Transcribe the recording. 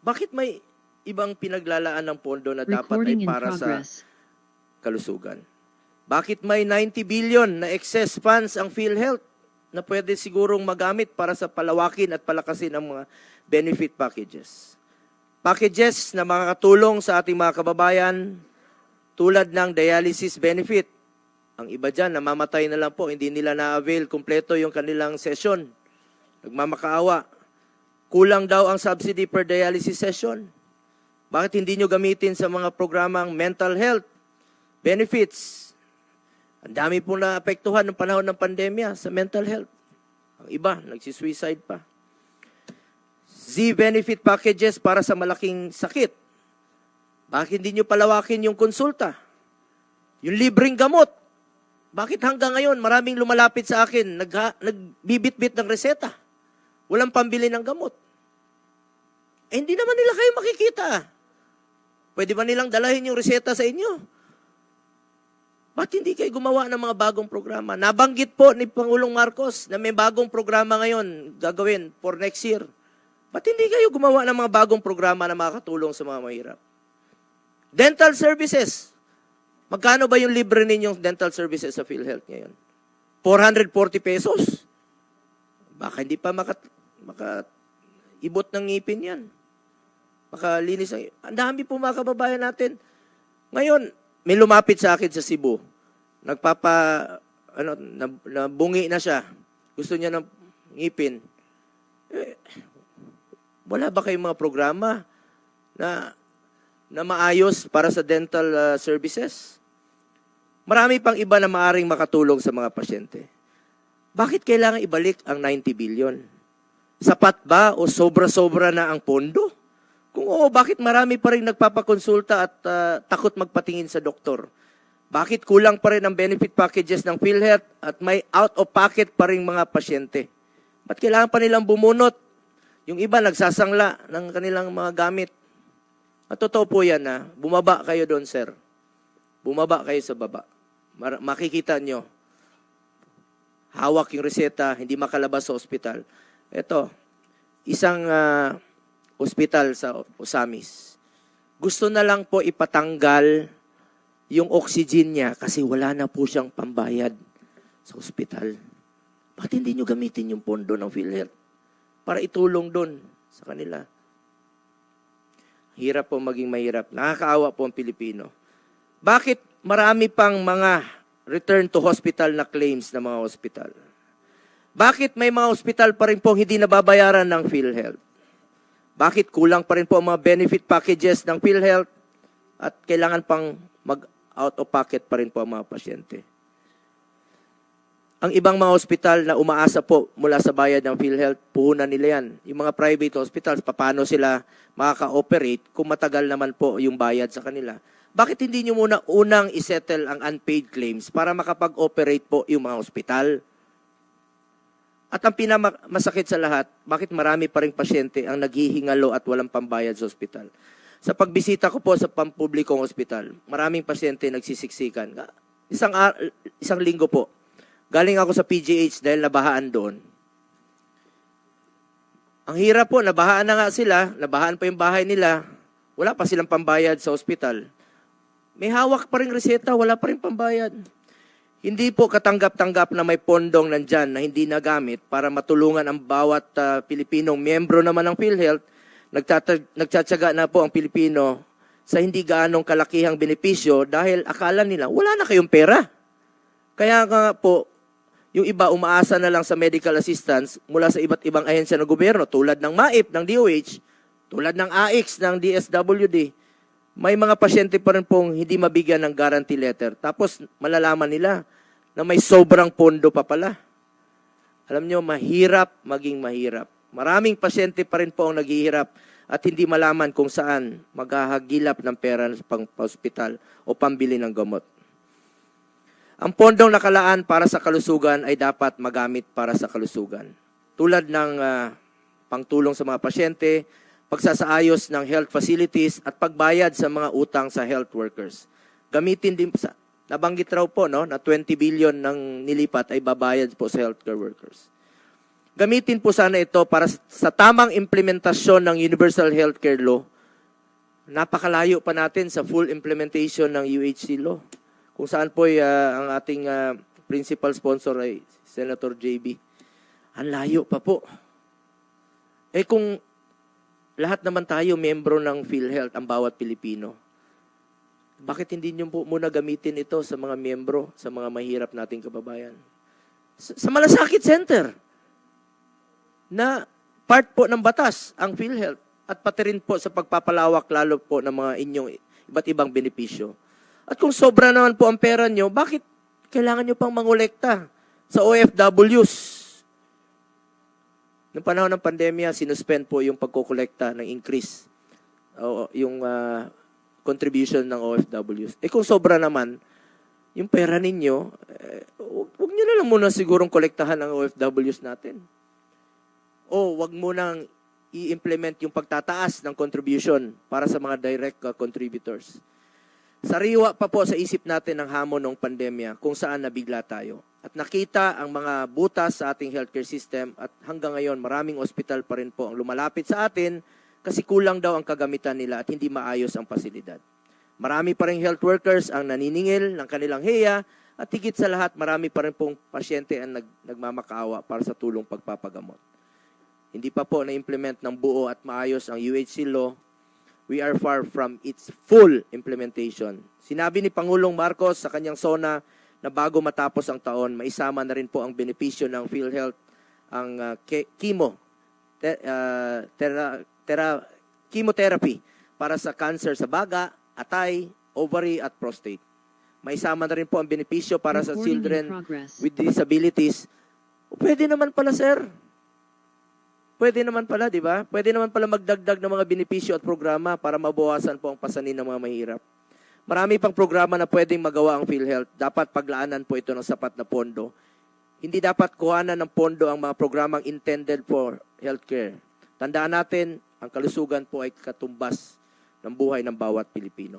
Bakit may ibang pinaglalaan ng pondo na dapat ay Recording para sa kalusugan? Bakit may 90 billion na excess funds ang PhilHealth na pwede sigurong magamit para sa palawakin at palakasin ang mga benefit packages? Packages na makakatulong sa ating mga kababayan tulad ng dialysis benefit. Ang iba dyan, namamatay na lang po, hindi nila na-avail kumpleto yung kanilang session. Nagmamakaawa. Kulang daw ang subsidy per dialysis session. Bakit hindi nyo gamitin sa mga programang mental health, benefits? Ang dami po na apektuhan ng panahon ng pandemya sa mental health. Ang iba, nagsisuicide pa. Z-benefit packages para sa malaking sakit. Bakit hindi nyo palawakin yung konsulta? Yung libreng gamot. Bakit hanggang ngayon maraming lumalapit sa akin, nag, nagbibit-bit ng reseta? Walang pambili ng gamot. Eh, hindi naman nila kayo makikita. Pwede ba nilang dalahin yung reseta sa inyo? Ba't hindi kayo gumawa ng mga bagong programa? Nabanggit po ni Pangulong Marcos na may bagong programa ngayon gagawin for next year. Ba't hindi kayo gumawa ng mga bagong programa na makakatulong sa mga mahirap? Dental services. Magkano ba yung libre ninyong dental services sa PhilHealth ngayon? 440 pesos? Baka hindi pa maka, maka ibot ng ngipin yan. Makalinis ang... Ang dami po mga kababayan natin. Ngayon, may lumapit sa akin sa Cebu. Nagpapa... Ano, na, nabungi na siya. Gusto niya ng ngipin. Eh, wala ba kayong mga programa na na maayos para sa dental uh, services? Marami pang iba na maaring makatulong sa mga pasyente. Bakit kailangan ibalik ang 90 billion? Sapat ba o sobra-sobra na ang pondo? Kung oo, bakit marami pa rin nagpapakonsulta at uh, takot magpatingin sa doktor? Bakit kulang pa rin ang benefit packages ng PhilHealth at may out-of-pocket pa rin mga pasyente? Ba't kailangan pa nilang bumunot? Yung iba nagsasangla ng kanilang mga gamit. At totoo po yan na bumaba kayo doon, sir. Bumaba kayo sa baba. Mar- makikita nyo, hawak yung reseta, hindi makalabas sa ospital. Ito, isang ah, ospital sa Osamis. Gusto na lang po ipatanggal yung oxygen niya kasi wala na po siyang pambayad sa ospital. Bakit hindi nyo gamitin yung pondo ng PhilHealth para itulong doon sa kanila? Hirap po maging mahirap. Nakakaawa po ang Pilipino. Bakit marami pang mga return to hospital na claims ng mga hospital? Bakit may mga hospital pa rin po hindi nababayaran ng PhilHealth? Bakit kulang pa rin po ang mga benefit packages ng PhilHealth at kailangan pang mag out of pocket pa rin po ang mga pasyente? Ang ibang mga hospital na umaasa po mula sa bayad ng PhilHealth, puhunan nila yan. Yung mga private hospitals, paano sila makaka-operate kung matagal naman po yung bayad sa kanila? Bakit hindi nyo muna unang isettle ang unpaid claims para makapag-operate po yung mga hospital? At ang pinakamasakit sa lahat, bakit marami pa rin pasyente ang naghihingalo at walang pambayad sa ospital? Sa pagbisita ko po sa pampublikong ospital, maraming pasyente nagsisiksikan. Isang, isang linggo po, Galing ako sa PGH dahil nabahaan doon. Ang hirap po, nabahaan na nga sila, nabahaan pa yung bahay nila, wala pa silang pambayad sa ospital. May hawak pa rin reseta, wala pa rin pambayad. Hindi po katanggap-tanggap na may pondong nandyan na hindi nagamit para matulungan ang bawat ah, Pilipinong miyembro naman ng PhilHealth. Nagtata- nagtsatsaga na po ang Pilipino sa hindi gaanong kalakihang benepisyo dahil akala nila wala na kayong pera. Kaya nga po, yung iba umaasa na lang sa medical assistance mula sa iba't ibang ahensya ng gobyerno tulad ng MAIP, ng DOH, tulad ng AIX, ng DSWD. May mga pasyente pa rin pong hindi mabigyan ng guarantee letter. Tapos malalaman nila na may sobrang pondo pa pala. Alam nyo, mahirap maging mahirap. Maraming pasyente pa rin po ang naghihirap at hindi malaman kung saan maghahagilap ng pera sa pang-hospital o pambili ng gamot. Ang pondong nakalaan para sa kalusugan ay dapat magamit para sa kalusugan. Tulad ng ah, pangtulong sa mga pasyente, pagsasaayos ng health facilities at pagbayad sa mga utang sa health workers. Gamitin din sa nabanggit raw po no na 20 billion ng nilipat ay babayad po sa healthcare workers. gamitin po sana ito para sa tamang implementasyon ng Universal Healthcare Law. Napakalayo pa natin sa full implementation ng UHC law. Kung saan po ah, ang ating ah, principal sponsor ay Senator JB. Ang layo pa po. Eh kung lahat naman tayo membro ng PhilHealth, ang bawat Pilipino, bakit hindi nyo po muna gamitin ito sa mga membro, sa mga mahirap nating kababayan? Sa, sa Malasakit Center, na part po ng batas ang PhilHealth at pati rin po sa pagpapalawak lalo po ng mga inyong iba't ibang benepisyo. At kung sobra naman po ang pera nyo, bakit kailangan nyo pang mangolekta sa OFWs? Noong panahon ng pandemya, sinuspend po yung pagkokolekta ng increase o yung ah, contribution ng OFWs. Eh kung sobra naman, yung pera ninyo, eh, huwag nyo na lang muna sigurong kolektahan ng OFWs natin. O wag mo nang i-implement yung pagtataas ng contribution para sa mga direct ah, contributors. Sariwa pa po sa isip natin ang hamon ng pandemya kung saan nabigla tayo. At nakita ang mga butas sa ating healthcare system at hanggang ngayon maraming ospital pa rin po ang lumalapit sa atin kasi kulang daw ang kagamitan nila at hindi maayos ang pasilidad. Marami pa rin health workers ang naniningil ng kanilang heya at higit sa lahat marami pa rin pong pasyente ang nag, nagmamakaawa para sa tulong pagpapagamot. Hindi pa po na-implement ng buo at maayos ang UHC law we are far from its full implementation. Sinabi ni Pangulong Marcos sa kanyang SONA na bago matapos ang taon, maisama na rin po ang benepisyo ng PhilHealth ang uh, ke- chemo, te- uh, tera- tera- chemotherapy para sa cancer sa baga, atay, ovary at prostate. Maisama na rin po ang benepisyo para sa children with disabilities. Pwede naman pala, sir. Pwede naman pala, di ba? Pwede naman pala magdagdag ng mga benepisyo at programa para mabawasan po ang pasanin ng mga mahirap. Marami pang programa na pwedeng magawa ang PhilHealth. Dapat paglaanan po ito ng sapat na pondo. Hindi dapat kuhanan ng pondo ang mga programang intended for healthcare. Tandaan natin, ang kalusugan po ay katumbas ng buhay ng bawat Pilipino.